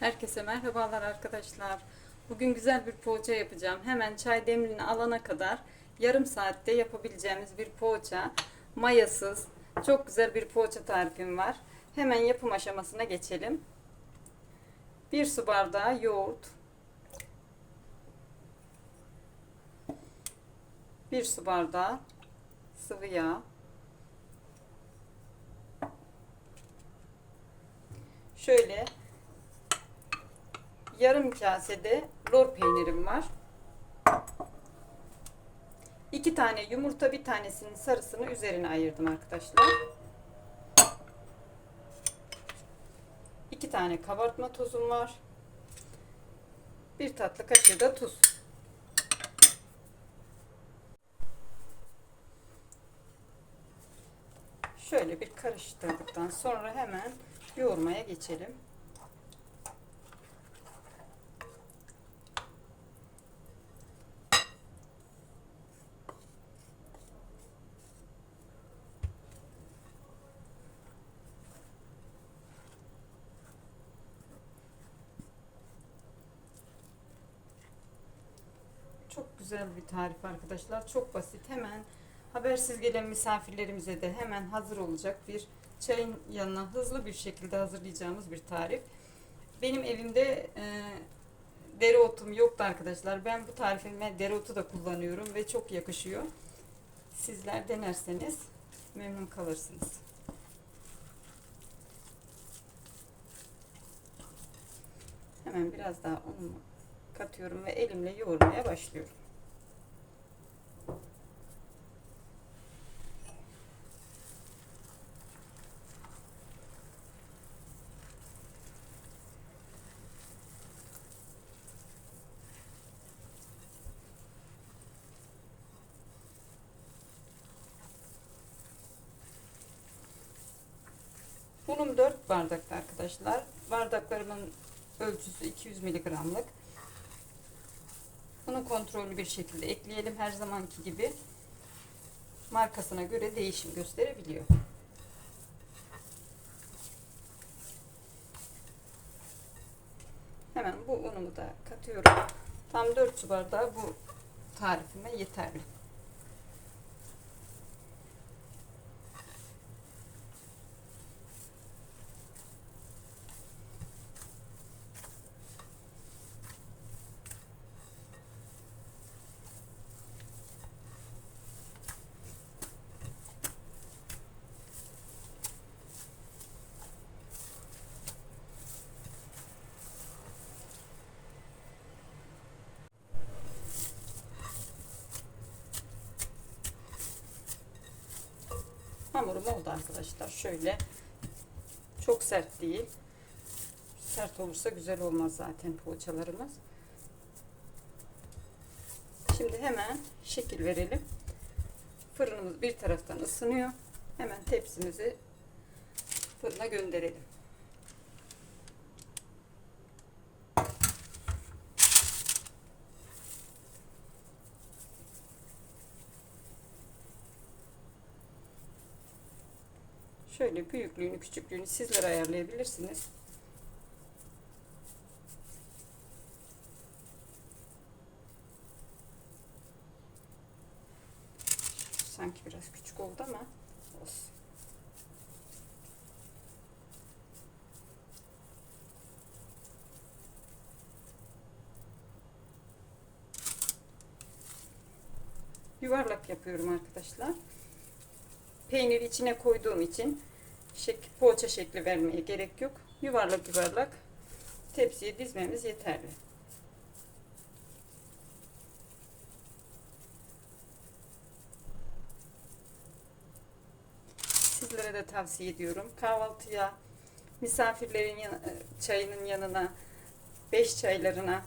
Herkese merhabalar arkadaşlar. Bugün güzel bir poğaça yapacağım. Hemen çay demliğini alana kadar yarım saatte yapabileceğimiz bir poğaça. Mayasız, çok güzel bir poğaça tarifim var. Hemen yapım aşamasına geçelim. 1 su bardağı yoğurt. 1 su bardağı sıvı yağ. Şöyle yarım kasede lor peynirim var. İki tane yumurta bir tanesinin sarısını üzerine ayırdım arkadaşlar. İki tane kabartma tozum var. Bir tatlı kaşığı da tuz. Şöyle bir karıştırdıktan sonra hemen yoğurmaya geçelim. Çok güzel bir tarif arkadaşlar. Çok basit. Hemen habersiz gelen misafirlerimize de hemen hazır olacak bir çayın yanına hızlı bir şekilde hazırlayacağımız bir tarif. Benim evimde e, dereotum yoktu arkadaşlar. Ben bu tarifime dereotu da kullanıyorum ve çok yakışıyor. Sizler denerseniz memnun kalırsınız. Hemen biraz daha un katıyorum ve elimle yoğurmaya başlıyorum. Unum 4 bardakta arkadaşlar. Bardaklarımın ölçüsü 200 miligramlık. Bunu kontrollü bir şekilde ekleyelim. Her zamanki gibi markasına göre değişim gösterebiliyor. Hemen bu unumu da katıyorum. Tam 4 su bardağı bu tarifime yeterli. Hamurum oldu arkadaşlar. Şöyle çok sert değil. Sert olursa güzel olmaz zaten poğaçalarımız. Şimdi hemen şekil verelim. Fırınımız bir taraftan ısınıyor. Hemen tepsimizi fırına gönderelim. Şöyle büyüklüğünü, küçüklüğünü sizler ayarlayabilirsiniz. Sanki biraz küçük oldu ama olsun. Yuvarlak yapıyorum arkadaşlar. Peyniri içine koyduğum için şek poğaça şekli vermeye gerek yok. Yuvarlak yuvarlak tepsiye dizmemiz yeterli. Sizlere de tavsiye ediyorum. Kahvaltıya, misafirlerin yan- e, çayının yanına, beş çaylarına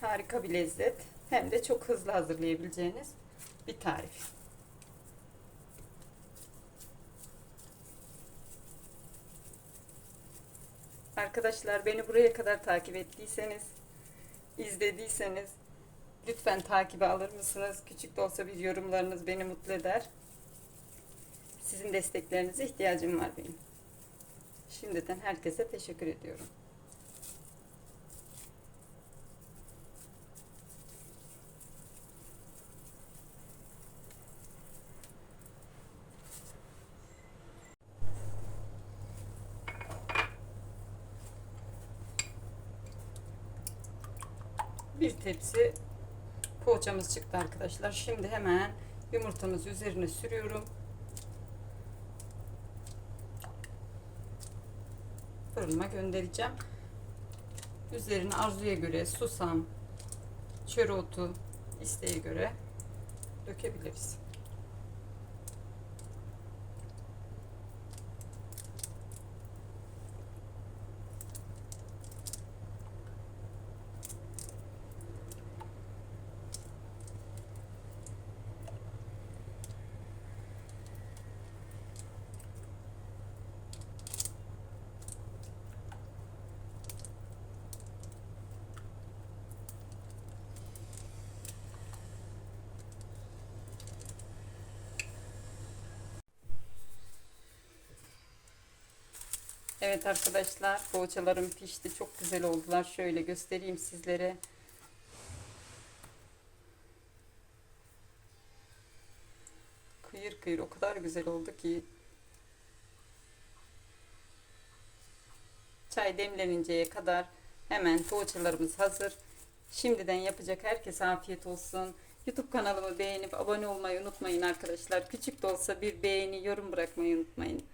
harika bir lezzet. Hem de çok hızlı hazırlayabileceğiniz bir tarif. Arkadaşlar beni buraya kadar takip ettiyseniz, izlediyseniz lütfen takibe alır mısınız? Küçük de olsa bir yorumlarınız beni mutlu eder. Sizin desteklerinize ihtiyacım var benim. Şimdiden herkese teşekkür ediyorum. Bir tepsi poğaçamız çıktı arkadaşlar. Şimdi hemen yumurtamızı üzerine sürüyorum. Fırınıma göndereceğim. Üzerine arzuya göre susam, çöreotu isteğe göre dökebiliriz. Evet arkadaşlar poğaçalarım pişti. Çok güzel oldular. Şöyle göstereyim sizlere. Kıyır kıyır o kadar güzel oldu ki. Çay demleninceye kadar hemen poğaçalarımız hazır. Şimdiden yapacak herkese afiyet olsun. YouTube kanalımı beğenip abone olmayı unutmayın arkadaşlar. Küçük de olsa bir beğeni, yorum bırakmayı unutmayın.